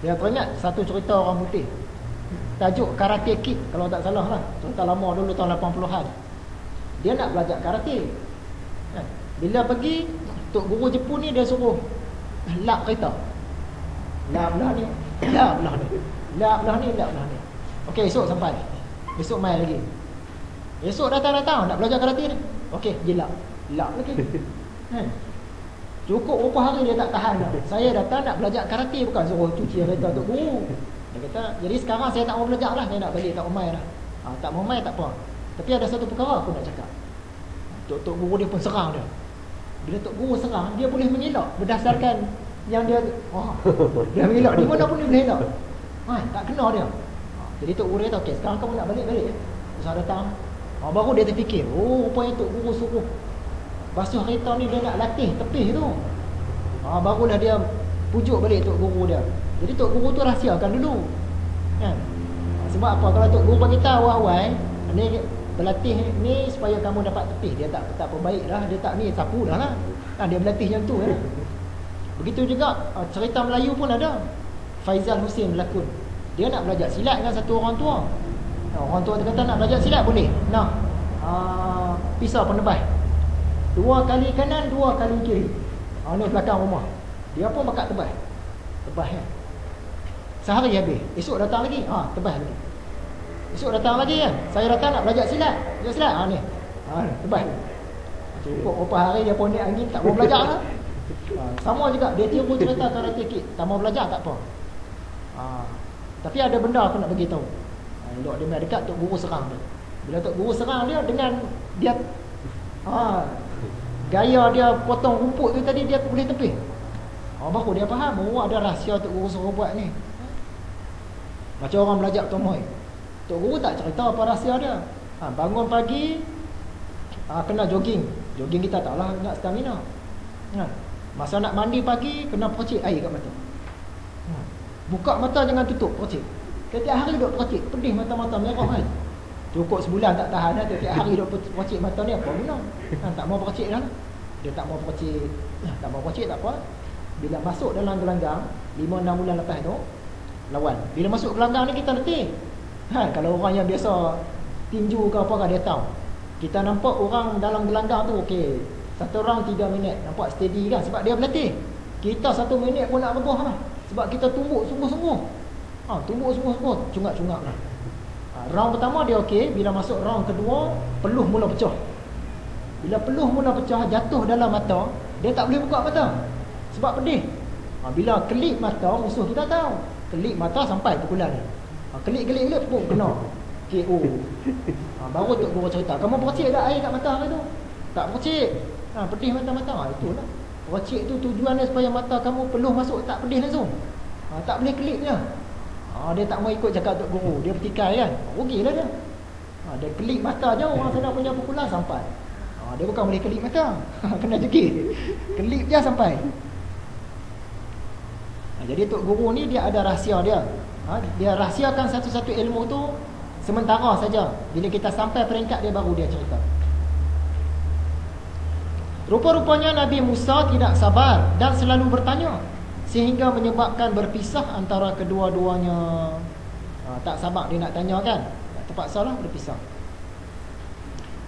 Dia teringat satu cerita orang putih. Tajuk Karate Kid kalau tak salah lah. Cerita lama dulu tahun 80-an. Dia nak belajar karate. Kan? Bila pergi, Tok Guru Jepun ni dia suruh lap kereta. Lap belah ni, lap belah ni. Lap belah ni, lap belah ni. Okey, esok sampai. Esok main lagi. Esok datang-datang nak belajar karate ni. Okey, je lap. Lap lagi. Kan? Cukup berapa hari dia tak tahan dah. Saya datang nak belajar karate bukan suruh cuci kereta Tok Guru. Dia kata, jadi sekarang saya tak mau belajar lah. Saya nak balik tak mau main lah. Ha, tak mau main tak apa. Tapi ada satu perkara aku nak cakap. Tok Tok Guru dia pun serang dia. Bila Tok Guru serang, dia boleh mengelak berdasarkan yang dia oh, dia mengelak di mana pun dia boleh elak. Ha, tak kena dia. Ha, jadi Tok Guru kata, okey, sekarang kamu nak balik-balik. Terus datang. Ha, baru dia terfikir, oh, rupanya Tok Guru suruh basuh kereta ni dia nak latih tepih tu. Ha, barulah dia pujuk balik Tok Guru dia. Jadi Tok Guru tu rahsiakan dulu. Kan? Ha, sebab apa? Kalau Tok Guru bagi tahu awal, ni berlatih ni supaya kamu dapat tepih. Dia tak tak perbaik dah. Dia tak ni sapu dah lah. Ha, dia berlatih macam tu. Ya. Begitu juga cerita Melayu pun ada. Faizal Hussein berlakon. Dia nak belajar silat dengan satu orang tua. Orang tua dia kata nak belajar silat boleh. Nah. Ha, pisau penebas. Dua kali kanan, dua kali kiri. Ha, ni belakang rumah. Dia pun bakat tebas. Tebas ya. Sehari habis. Esok datang lagi. Ha, tebas lagi. Esok datang lagi kan. Saya datang nak belajar silat. Belajar silat. Ha ni. Ha tebas. Cukup beberapa hari dia pun angin tak mau belajar lah. Ha, sama juga dia tiru cerita karate kid. Tak mau belajar tak apa. Ha, tapi ada benda aku nak bagi tahu. Ha, dia mai dekat tok guru serang dia. Bila tok guru serang dia dengan dia ha, gaya dia potong rumput tu tadi dia boleh tepih. Ha, baru dia faham. Oh ada rahsia tok guru suruh buat ni. Macam orang belajar tomoy. Tok guru tak cerita apa rahsia dia. Ha, bangun pagi ha, kena jogging. Jogging kita taklah nak stamina. Ha, masa nak mandi pagi kena percik air kat mata. Ha, buka mata jangan tutup percik. Setiap hari duk percik, pedih mata-mata merah kan. Cukup sebulan tak tahan dah setiap hari duk percik mata ni apa guna? Ha, tak mau percik dah. Dia tak mau percik. Ha, tak mau percik tak apa. Bila masuk dalam gelanggang 5 6 bulan lepas tu lawan. Bila masuk gelanggang ni kita letih. Ha, kalau orang yang biasa tinju ke apa dia tahu. Kita nampak orang dalam gelanggang tu okey. Satu orang 3 minit nampak steady kan sebab dia berlatih. Kita satu minit pun nak rebah lah. Sebab kita tumbuk sungguh-sungguh. Ha, tumbuk sungguh-sungguh, cungak-cungak lah. Ha, round pertama dia okey, bila masuk round kedua, peluh mula pecah. Bila peluh mula pecah jatuh dalam mata, dia tak boleh buka mata. Sebab pedih. Ha, bila kelip mata, musuh kita tahu. Kelip mata sampai pukulan. Ha, kelip-kelip-kelip pun kena. KO. Ha, baru Tok Guru cerita. Kamu percik tak air kat mata tu? Tak percik. Ha, pedih mata-mata. Ha, itulah. Percik tu tujuannya supaya mata kamu peluh masuk tak pedih langsung. Ha, tak boleh kelip je. Ha, dia tak mau ikut cakap Tok Guru. Dia bertikai kan. Rugilah dia. Ha, dia kelip mata je orang sana punya pukulan sampai. Ha, dia bukan boleh kelip mata. Kena jegit. Kelip je sampai. Ha, jadi Tok Guru ni dia ada rahsia dia. Ha, dia rahsiakan satu-satu ilmu tu sementara saja. Bila kita sampai peringkat dia baru dia cerita. Rupa-rupanya Nabi Musa tidak sabar dan selalu bertanya sehingga menyebabkan berpisah antara kedua-duanya. Ha, tak sabar dia nak tanya kan? Terpaksalah berpisah.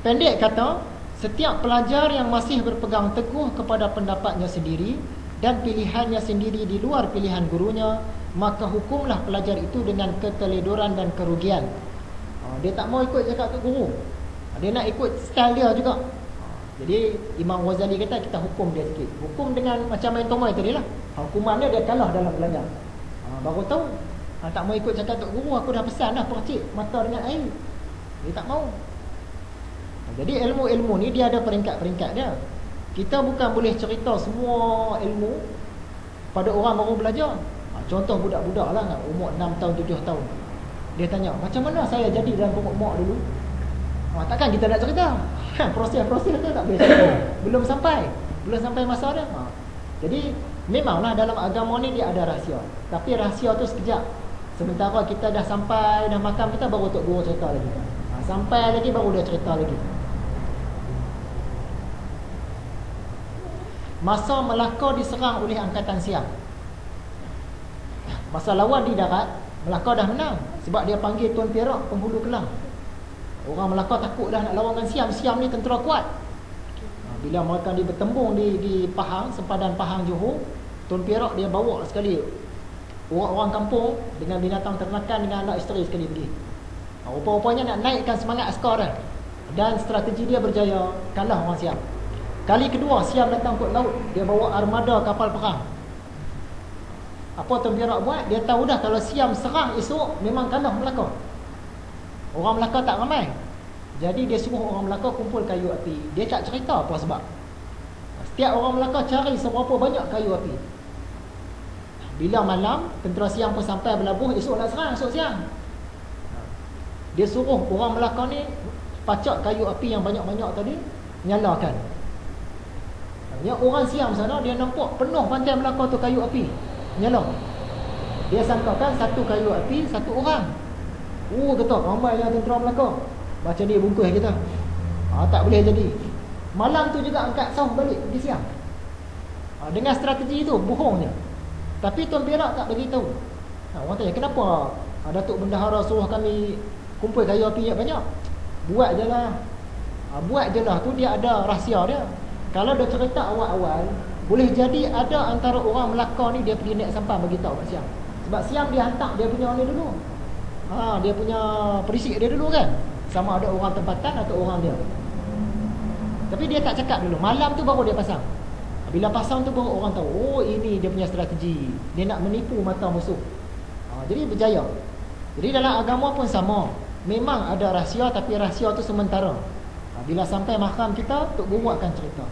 Pendek kata, setiap pelajar yang masih berpegang teguh kepada pendapatnya sendiri dan pilihannya sendiri di luar pilihan gurunya, maka hukumlah pelajar itu dengan keteledoran dan kerugian. Ha, dia tak mau ikut cakap tok guru. Ha, dia nak ikut style dia juga. Jadi Imam Ghazali kata kita hukum dia sikit. Hukum dengan macam main tomai tadi lah. Hukuman dia dia kalah dalam gelanggang. Ha, baru tahu. Ha, tak mau ikut cakap tok guru, aku dah pesan dah percik mata dengan air. Dia tak mau. Ha, jadi ilmu-ilmu ni dia ada peringkat-peringkat dia. Kita bukan boleh cerita semua ilmu pada orang baru belajar. Ha, contoh budak-budak lah umur 6 tahun, 7 tahun. Dia tanya, macam mana saya jadi dalam pokok mak dulu? Ha, takkan kita nak cerita? Ha, proses-proses tu tak boleh cerita. Belum sampai. Belum sampai masa dia. Ha. Jadi, memanglah dalam agama ni dia ada rahsia. Tapi rahsia tu sekejap. Sementara kita dah sampai, dah makan kita baru Tok Guru cerita lagi. Ha, sampai lagi baru dia cerita lagi. Masa Melaka diserang oleh Angkatan Siam. Masa lawan di darat Melaka dah menang Sebab dia panggil Tuan Perak penghulu kelang Orang Melaka takut dah nak lawan dengan Siam. Siam ni tentera kuat. Ha, Bila mereka di bertembung di, di Pahang Sempadan Pahang Johor Tuan Perak dia bawa sekali. Orang-orang kampung Dengan binatang ternakan Dengan anak isteri sekali pergi. Ha, Rupa-rupanya nak naikkan semangat askar dah Dan strategi dia berjaya. Kalah orang Siam. Kali kedua Siam datang ke laut Dia bawa armada kapal perang. Apa Tuan Perak buat? Dia tahu dah kalau Siam serang esok memang kalah Melaka. Orang Melaka tak ramai. Jadi dia suruh orang Melaka kumpul kayu api. Dia tak cerita apa sebab. Setiap orang Melaka cari seberapa banyak kayu api. Bila malam, tentera Siam pun sampai berlabuh, esok nak serang, esok siang. Dia suruh orang Melaka ni pacak kayu api yang banyak-banyak tadi, nyalakan. Yang orang Siam sana, dia nampak penuh pantai Melaka tu kayu api nyala dia sangkakan satu kayu api satu orang oh kata ramai yang tentera Melaka macam dia bungkus kita ha, tak boleh jadi. Malam tu juga angkat sah balik pergi siang. Ha, dengan strategi itu bohongnya tapi Tuan Perak tak bagi tahu ha, orang tanya kenapa? Ha, Datuk Bendahara suruh kami kumpul kayu api banyak? Buat je lah. Ha, buat je lah. Tu dia ada rahsia dia. Kalau dia cerita awal-awal boleh jadi ada antara orang Melaka ni dia pergi naik sampah bagi tahu kat Siam. Sebab Siam dia hantar dia punya ni dulu. Ha, dia punya perisik dia dulu kan. Sama ada orang tempatan atau orang dia. Tapi dia tak cakap dulu. Malam tu baru dia pasang. Bila pasang tu baru orang tahu, oh ini dia punya strategi. Dia nak menipu mata musuh. Ha, jadi berjaya. Jadi dalam agama pun sama. Memang ada rahsia tapi rahsia tu sementara. Ha, bila sampai mahkam kita, untuk guru akan cerita.